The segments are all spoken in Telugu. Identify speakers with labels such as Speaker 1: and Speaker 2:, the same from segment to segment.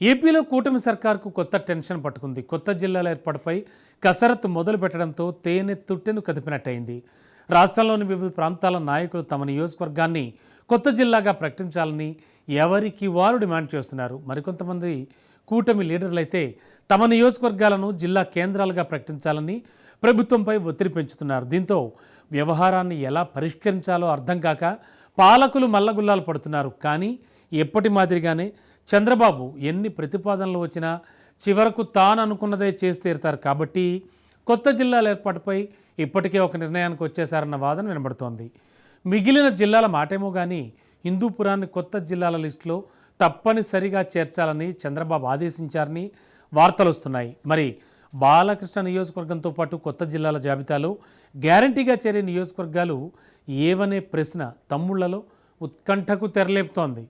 Speaker 1: ఏపీలో కూటమి సర్కార్కు కొత్త టెన్షన్ పట్టుకుంది. కొత్త జిల్లాల ఏర్పాటుపై కసరత్తు మొదలు పెట్టడంతో తేనె తుట్టెను కదిపినట్టయింది. రాష్ట్రంలోని వివిధ ప్రాంతాల నాయకులు తమ నియోజకవర్గాన్ని కొత్త జిల్లాగా ప్రకటించాలని ఎవరికి వారు డిమాండ్ చేస్తున్నారు. మరికొంతమంది కూటమి లీడర్లైతే తమ నియోజకవర్గాలను జిల్లా కేంద్రాలుగా ప్రకటించాలని ప్రభుత్వంపై ఒత్తిడి పెంచుతున్నారు. దీంతో వ్యవహారాన్ని ఎలా పరిష్కరించాలో అర్థం కాక పాలకులు మల్లగుల్లాలు పడుతున్నారు. కానీ ఎప్పటి మాదిరిగానే చంద్రబాబు ఎన్ని ప్రతిపాదనలు వచ్చినా చివరకు తాను అనుకున్నదే చేసి తీరుతారు కాబట్టి కొత్త జిల్లాల ఏర్పాటుపై ఇప్పటికే ఒక నిర్ణయానికి వచ్చేశారన్న వాదన వినబడుతోంది. మిగిలిన జిల్లాల మాటేమో కానీ హిందూపురాన్ని కొత్త జిల్లాల లిస్టులో తప్పనిసరిగా చేర్చాలని చంద్రబాబు ఆదేశించారని వార్తలు వస్తున్నాయి. మరి బాలకృష్ణ నియోజకవర్గంతో పాటు కొత్త జిల్లాల జాబితాలో గ్యారంటీగా చేరే నియోజకవర్గాలు ఏవనే ప్రశ్న తమ్ముళ్ళలో ఉత్కంఠకు తెరలేపుతోంది.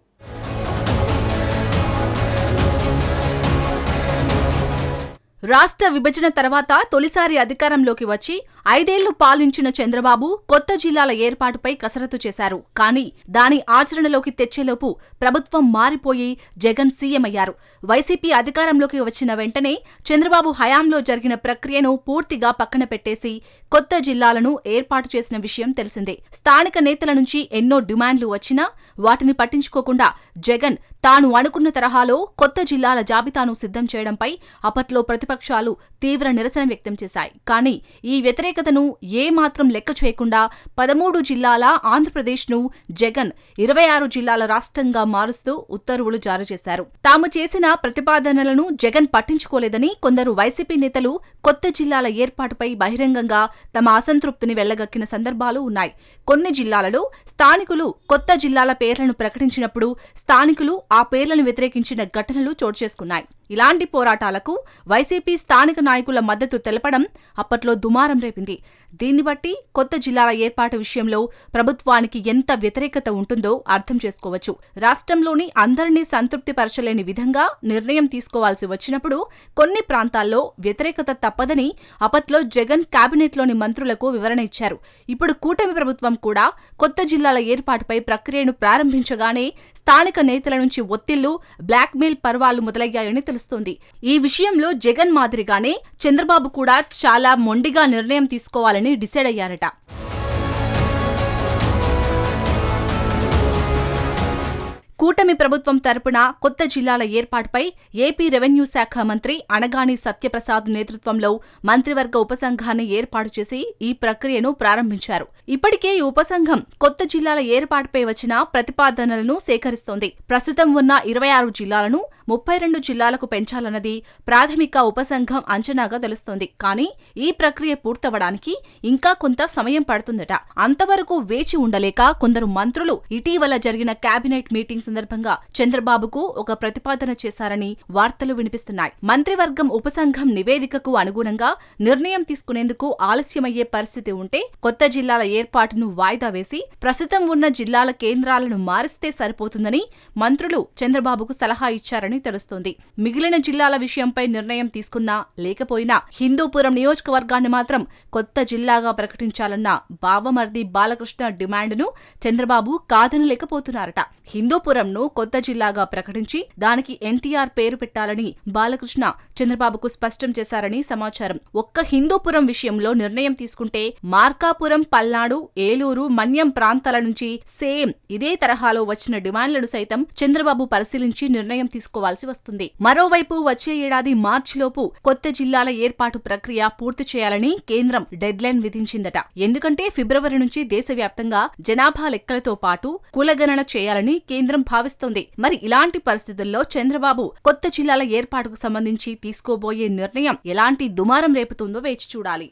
Speaker 2: రాష్ట్ర విభజన తర్వాత తొలిసారి అధికారంలోకి వచ్చి ఐదేళ్ళు పాలించిన చంద్రబాబు కొత్త జిల్లాల ఏర్పాటుపై కసరత్తు చేశారు. కానీ దాని ఆచరణలోకి తెచ్చేలోపు ప్రభుత్వం మారిపోయి జగన్ సీఎం అయ్యారు. వైసీపీ అధికారంలోకి వచ్చిన వెంటనే చంద్రబాబు హయాంలో జరిగిన ప్రక్రియను పూర్తిగా పక్కన పెట్టేసి కొత్త జిల్లాలను ఏర్పాటు చేసిన విషయం తెలిసిందే. స్థానిక నేతల నుంచి ఎన్నో డిమాండ్లు వచ్చినా వాటిని పట్టించుకోకుండా జగన్ తాను అనుకున్న తరహాలో కొత్త జిల్లాల జాబితాను సిద్ధం చేయడంపై అప్పట్లో ప్రతిపక్ష ప్రతిపక్షాలు తీవ్ర నిరసన వ్యక్తం చేశాయి. కానీ ఈ వ్యతిరేకతను ఏమాత్రం లెక్క చేయకుండా పదమూడు జిల్లాల ఆంధ్రప్రదేశ్ను జగన్ ఇరవై ఆరు జిల్లాల రాష్ట్రంగా మారుస్తూ ఉత్తర్వులు జారీ చేశారు. తాము చేసిన ప్రతిపాదనలను జగన్ పట్టించుకోలేదని కొందరు వైసీపీ నేతలు కొత్త జిల్లాల ఏర్పాటుపై బహిరంగంగా తమ అసంతృప్తిని వెళ్ళగక్కిన సందర్భాలు ఉన్నాయి. కొన్ని జిల్లాలలో స్థానికులు కొత్త జిల్లాల పేర్లను ప్రకటించినప్పుడు స్థానికులు ఆ పేర్లను వ్యతిరేకించిన ఘటనలు చోటు చేసుకున్నాయి. ఇలాంటి పోరాటాలకు వైసీపీ స్థానిక నాయకుల మద్దతు తెలపడం అప్పట్లో దుమారం రేపింది. దీన్ని బట్టి కొత్త జిల్లాల ఏర్పాటు విషయంలో ప్రభుత్వానికి ఎంత వ్యతిరేకత ఉంటుందో అర్థం చేసుకోవచ్చు. రాష్ట్రంలోని అందరినీ సంతృప్తిపరచలేని విధంగా నిర్ణయం తీసుకోవాల్సి వచ్చినప్పుడు కొన్ని ప్రాంతాల్లో వ్యతిరేకత తప్పదని అప్పట్లో జగన్ కేబినెట్లోని మంత్రులకు వివరణ ఇచ్చారు. ఇప్పుడు కూటమి ప్రభుత్వం కూడా కొత్త జిల్లాల ఏర్పాటుపై ప్రక్రియను ప్రారంభించగానే స్థానిక నేతల నుంచి ఒత్తిళ్ళు బ్లాక్మెయిల్ పర్వాలు మొదలయ్యాయని తెలుస్తోంది. ఈ విషయంలో జగన్ మాదిరిగానే చంద్రబాబు కూడా చాలా మొండిగా నిర్ణయం తీసుకోవాలని డిసైడ్ అయ్యారట. కూటమి ప్రభుత్వం తరపున కొత్త జిల్లాల ఏర్పాటుపై ఏపీ రెవెన్యూ శాఖ మంత్రి అనగాని సత్యప్రసాద్ నేతృత్వంలో మంత్రివర్గ ఉపసంఘాన్ని ఏర్పాటు చేసి ఈ ప్రక్రియను ప్రారంభించారు. ఇప్పటికే ఈ ఉపసంఘం కొత్త జిల్లాల ఏర్పాటుపై వచ్చిన ప్రతిపాదనలను సేకరిస్తోంది. ప్రస్తుతం ఉన్న ఇరవై ఆరు జిల్లాలను ముప్పై రెండు జిల్లాలకు పెంచాలన్నది ప్రాథమిక ఉపసంఘం అంచనాగా తెలుస్తోంది. కానీ ఈ ప్రక్రియ పూర్తవడానికి ఇంకా కొంత సమయం పడుతుందట. అంతవరకు వేచి ఉండలేక కొందరు మంత్రులు ఇటీవల జరిగిన కేబినెట్ మీటింగ్ సందర్భంగా చంద్రబాబుకు ఒక ప్రతిపాదన చేశారని వార్తలు వినిపిస్తున్నాయి. మంత్రివర్గం ఉపసంఘం నివేదికకు అనుగుణంగా నిర్ణయం తీసుకునేందుకు ఆలస్యమయ్యే పరిస్థితి ఉంటే కొత్త జిల్లాల ఏర్పాటును వాయిదా వేసి ప్రస్తుతం ఉన్న జిల్లాల కేంద్రాలను మారిస్తే సరిపోతుందని మంత్రులు చంద్రబాబుకు సలహా ఇచ్చారని తెలుస్తోంది. మిగిలిన జిల్లాల విషయంపై నిర్ణయం తీసుకున్నా లేకపోయినా హిందూపురం నియోజకవర్గాన్ని మాత్రం కొత్త జిల్లాగా ప్రకటించాలన్న బావమర్ది బాలకృష్ణ డిమాండ్ను చంద్రబాబు కాదనలేకపోతున్నారట. హిందూపురంను కొత్త జిల్లాగా ప్రకటించి దానికి ఎన్టీఆర్ పేరు పెట్టాలని బాలకృష్ణ చంద్రబాబుకు స్పష్టం చేశారని సమాచారం. ఒక్క హిందూపురం విషయంలో నిర్ణయం తీసుకుంటే మార్కాపురం పల్నాడు ఏలూరు మన్యం ప్రాంతాల నుంచి సేమ్ ఇదే తరహాలో వచ్చిన డిమాండ్లను సైతం చంద్రబాబు పరిశీలించి నిర్ణయం తీసుకోవాల్సి వస్తుంది. మరోవైపు వచ్చే ఏడాది మార్చిలోపు కొత్త జిల్లాల ఏర్పాటు ప్రక్రియ పూర్తి చేయాలని కేంద్రం డెడ్లైన్ విధించిందట. ఎందుకంటే ఫిబ్రవరి నుంచి దేశవ్యాప్తంగా జనాభా లెక్కలతో పాటు కులగణన చేయాలని కేంద్రం భావిస్తోంది. మరి ఇలాంటి పరిస్థితుల్లో చంద్రబాబు కొత్త జిల్లాల ఏర్పాటుకు సంబంధించి తీసుకోబోయే నిర్ణయం ఎలాంటి దుమారం రేపుతుందో వేచి చూడాలి.